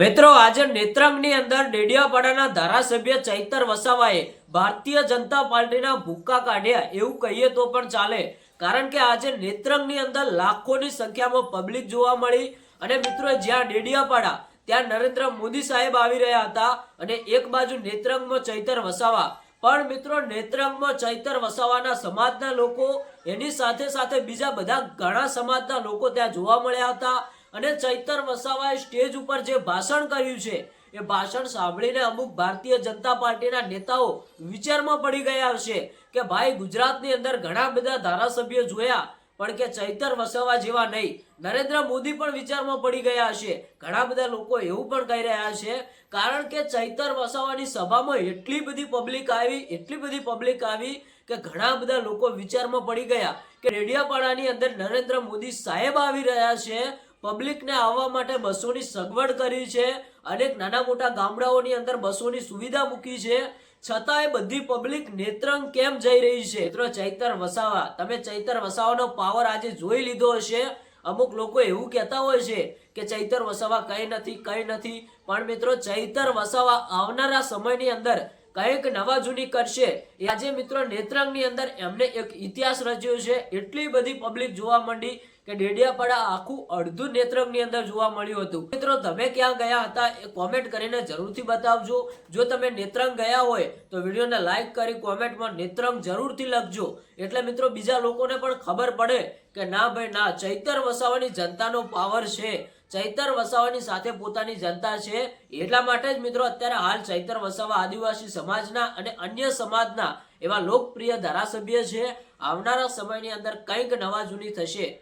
મિત્રો, આજે નેત્રંગની અંદર ડેડિયાપાડાના ધારાસભ્ય ચૈતર વસાવાએ ભારતીય જનતા પાર્ટીના ભૂક્કા કાઢ્યા. એવું કહીએ તો પણ ચાલે. કારણ કે આજે નેત્રંગની અંદર લાખોની સંખ્યામાં પબ્લિક જોવા મળી અને મિત્રો જ્યાં ડેડિયાપાડા, ત્યાં નરેન્દ્ર મોદી સાહેબ આવી રહ્યા હતા અને એક બાજુ નેત્રંગમાં ચૈતર વસાવા. પણ મિત્રો, નેત્રંગમાં ચૈતર વસાવાના સમાજના લોકો, એની સાથે સાથે બીજા બધા ઘણા સમાજના લોકો ત્યાં જોવા મળ્યા હતા. અને ચૈતર વસાવાએ સ્ટેજ ઉપર જે ભાષણ કર્યું છે, એ ભાષણ સાંભળીને અમુક ભારતીય જનતા પાર્ટીના નેતાઓ વિચારમાં પડી ગયા હશે કે ભાઈ ગુજરાતની અંદર ઘણા બધા ધારાસભ્યો જોયા, પણ કે ચૈતર વસાવા જેવા નહીં. નરેન્દ્ર મોદી પણ વિચારમાં પડી ગયા હશે. ઘણા બધા લોકો એવું પણ કહી રહ્યા છે, કારણ કે ચૈતર વસાવાની સભામાં એટલી બધી પબ્લિક આવી, એટલી બધી પબ્લિક આવી કે ઘણા બધા લોકો વિચારમાં પડી ગયા કે રેડિયાપાડાની અંદર નરેન્દ્ર મોદી સાહેબ આવી રહ્યા છે પબ્લિકને આવવા માટે બસોની સગવડ કરી છે. અનેક નાના મોટા ગામડાઓની અંદર બસોની સુવિધા મૂકી છે. છતાંય બધી પબ્લિક નેત્રંગ કેમ જઈ રહી છે? મિત્રો, ચૈતર વસાવા. તમે ચૈતર વસાવાનો પાવર આજે જોઈ લીધો હશે. અમુક લોકો એવું કહેતા હોય છે કે ચૈતર વસાવા કંઈ નથી કંઈ નથી. પણ મિત્રો, ચૈતર વસાવા આવનારા સમયની અંદર કંઈક નવા જૂની કરશે. આજે મિત્રો નેત્રંગની અંદર એમને એક ઇતિહાસ રચ્યો છે. એટલી બધી પબ્લિક જોવા માંડી કે ડેડિયાપાડા આખું અડધું નેત્રંગની અંદર જોવા મળ્યું હતું. મિત્રો, તમે ક્યાં ગયા હતા એ કોમેન્ટ કરીને જરૂરથી બતાવજો. જો તમે નેત્રંગ ગયા હોય તો વિડીયોને લાઇક કરી કોમેન્ટમાં નેત્રંગ જરૂરથી લખજો. એટલે મિત્રો, બીજા લોકોને પણ ખબર પડે કે ના ભાઈ, ના, ચૈતર વસાવાની જનતાનો પાવર છે. ચૈતર વસાવાની સાથે પોતાની જનતા છે. એટલા માટે જ મિત્રો અત્યારે હાલ ચૈતર વસાવા આદિવાસી સમાજના અને અન્ય સમાજના એવા લોકપ્રિય ધારાસભ્ય છે. આવનારા સમયની અંદર કંઈક નવા જૂની થશે.